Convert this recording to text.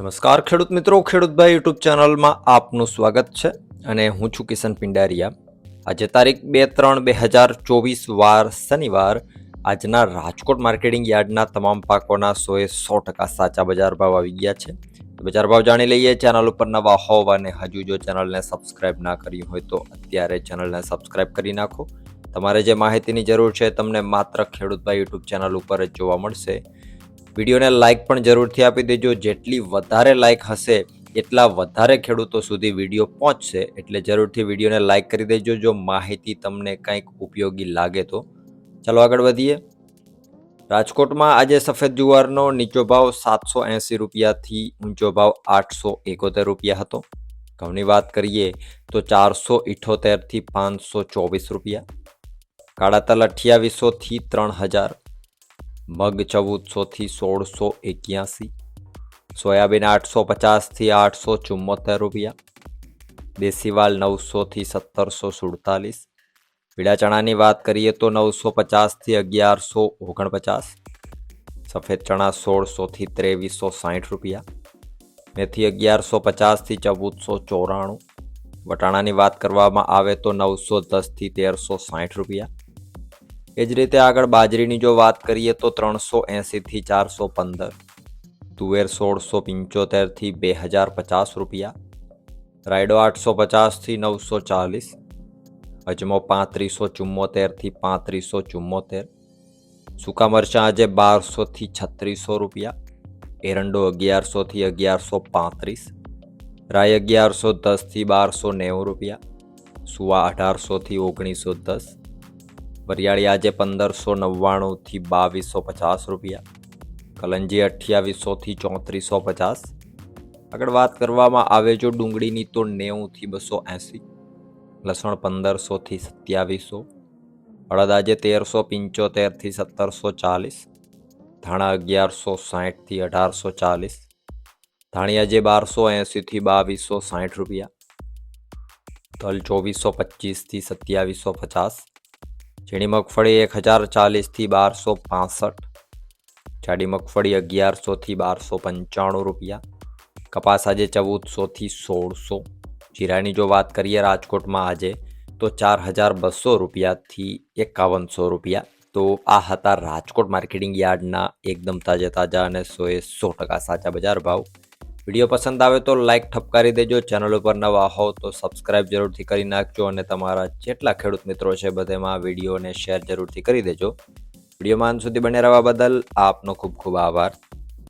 નમસ્કાર, ખેડૂત મિત્રો. ખેડૂતભાઈ યુટ્યુબ ચેનલમાં આપનું સ્વાગત છે અને હું છું કિશન પિંડારિયા. આજે તારીખ બે ત્રણ બે હજાર ચોવીસ વાર શનિવાર. આજના રાજકોટ માર્કેટિંગ યાર્ડના તમામ પાકોના સોએ સો ટકા સાચા બજાર ભાવ આવી ગયા છે. બજાર ભાવ જાણી લઈએ. ચેનલ ઉપર નવા હોવ અને હજુ જો ચેનલને સબસ્ક્રાઇબ ના કરી હોય તો અત્યારે ચેનલને સબસ્ક્રાઇબ કરી નાખો. તમારે જે માહિતીની જરૂર છે તમને માત્ર ખેડૂતભાઈ યુટ્યુબ ચેનલ ઉપર જ જોવા મળશે. વિડીયોને લાઇક પણ જરૂરથી આપી દેજો. જેટલી વધારે લાઇક હશે, એટલા વધારે ખેડૂતો સુધી વીડિયો પહોંચશે. એટલે જરૂરથી વિડીયોને લાઇક કરી દેજો. જો માહિતી તમને કંઈક ઉપયોગી લાગે તો. ચાલો આગળ વધીએ. રાજકોટમાં આજે સફેદ જુવારનો નીચો ભાવ સાતસો એંસી રૂપિયાથી ઊંચો ભાવ આઠસો એકોતેર રૂપિયા હતો. ઘઉંની વાત કરીએ તો ચારસો ઇઠોતેરથી પાંચસો ચોવીસ રૂપિયા. કાળા તલ અઠ્યાવીસોથી ત્રણ હજાર. મગ ચૌદસોથી સોળસો એક્યાસી, સોયાબીન આઠસો પચાસથી આઠસો ચુમ્મોતેર રૂપિયા, દેશીવાલ નવસોથી સત્તરસો સુડતાલીસ પીળા ચણાની વાત કરીએ તો નવસો પચાસથી અગિયારસો ઓગણપચાસ, સફેદ ચણા સોળસોથી ત્રેવીસો સાઠ રૂપિયા, મેથી અગિયારસો પચાસથી ચૌદસો ચોરાણું, વટાણાની વાત કરવામાં આવે તો નવસો દસથી તેરસો સાઠ રૂપિયા એ જ રીતે આગળ બાજરીની જો વાત કરીએ તો ત્રણસો એંસીથી ચારસો પંદર, તુવેર સોળસો પંચોતેરથી બે હજાર પચાસ રૂપિયા, રાયડો આઠસો પચાસથી નવસો ચાલીસ, અજમો પાંત્રીસો ચુમ્મોતેરથી પાંત્રીસો ચુમ્મોતેર, સૂકા મરચાં આજે બારસોથી છત્રીસો રૂપિયા, એરંડો અગિયારસોથી અગિયારસો પાંત્રીસ રાય અગિયારસો દસથી બારસો નેવું રૂપિયા, સુવા અઢારસોથી ઓગણીસો દસ વરિયાળી આજે પંદરસો નવ્વાણુંથી બાવીસો પચાસ રૂપિયા. કલંજી અઠ્યાવીસોથી ચોત્રીસો પચાસ. આગળ વાત કરવામાં આવે જો ડુંગળીની તો નેવુંથી બસો એંસી. લસણ પંદરસોથી સત્યાવીસો. અડદ આજે તેરસો પંચોતેરથી સત્તરસો ચાલીસ. ધાણા અગિયારસો સાઠથી અઢારસો ચાલીસ. ધાણી આજે બારસો એંસીથી બાવીસો સાઠ રૂપિયા. તલ ચોવીસો પચીસથી સત્યાવીસો પચાસ. ઝીણી મગફળી એક હજાર ચાલીસથી બારસો પાસઠ. જાડી મગફળી અગિયારસોથી બારસો પંચાણું રૂપિયા. કપાસ આજે ચૌદસોથી સોળસો. જીરાની જો વાત કરીએ રાજકોટમાં આજે, તો ચાર હજાર બસો રૂપિયાથી એકાવનસો રૂપિયા. તો આ હતા રાજકોટ માર્કેટિંગ યાર્ડના એકદમ તાજા તાજા અને સોએ સો ટકા સાચા બજાર ભાવ. વીડિયો પસંદ આવે તો લાઇક ઠપકારી દેજો. ચેનલ ઉપર નવા હો તો સબસ્ક્રાઇબ જરૂરથી કરી નાખજો અને તમારા જેટલા ખેડૂત મિત્રો છે બધેમાં વિડીયોને શેર જરૂરથી કરી દેજો. વિડીયોમાં અંત સુધી બને રહેવા બદલ આપનો ખૂબ ખૂબ આભાર.